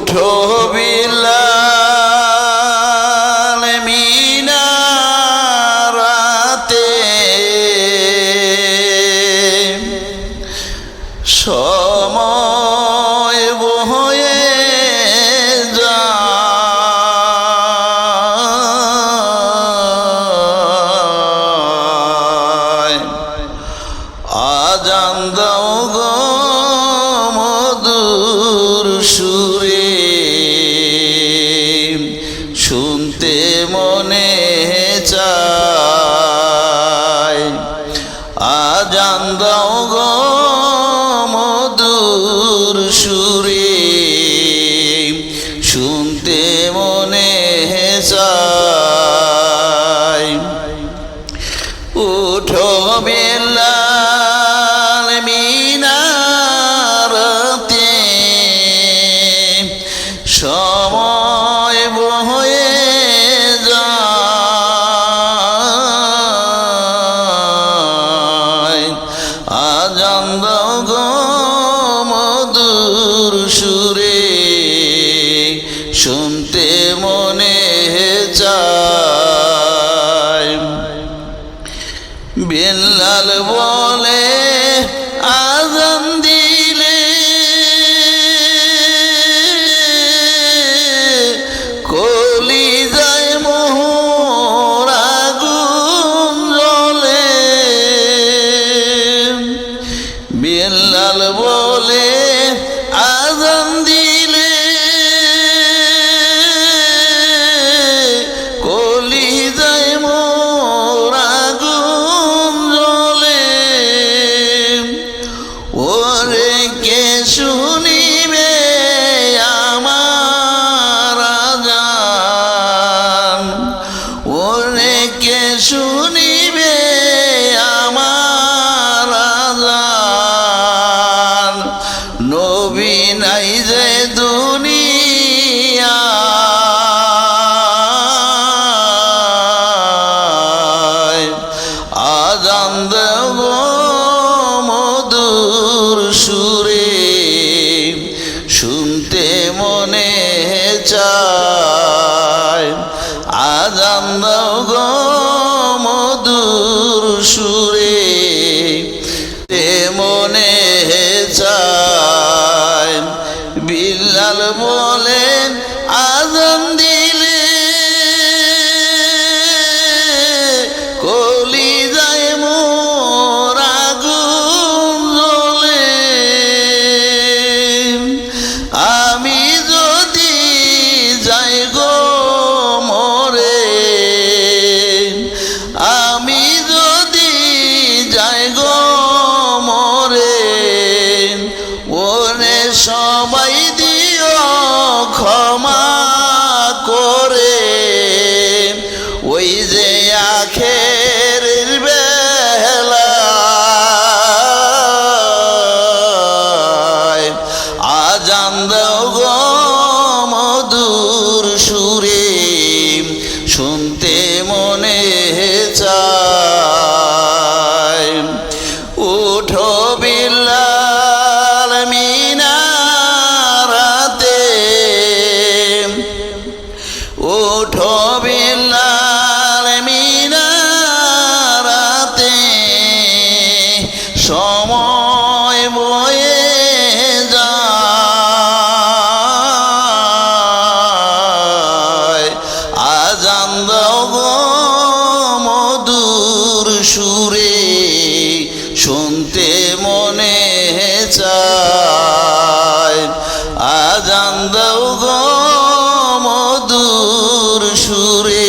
উঠো বিলাল মিনারাতে। সময় বয়ে যায়। আজান আজান দাও গো। মধুর সুরে শুনতে মনে চায়। বেল্লাল বলে আজান নবী নাই যে দুনিয়ায় আজান দেব মধুর সুরে, শুনতে মনে চায়। আজান দেব মধুর সুরে সবাই দিও ক্ষমা করে। ওই যে আখের বেলা আজান সময় বয়ে আজান মধুর সুরে শুনতে মনে মধুর সুরে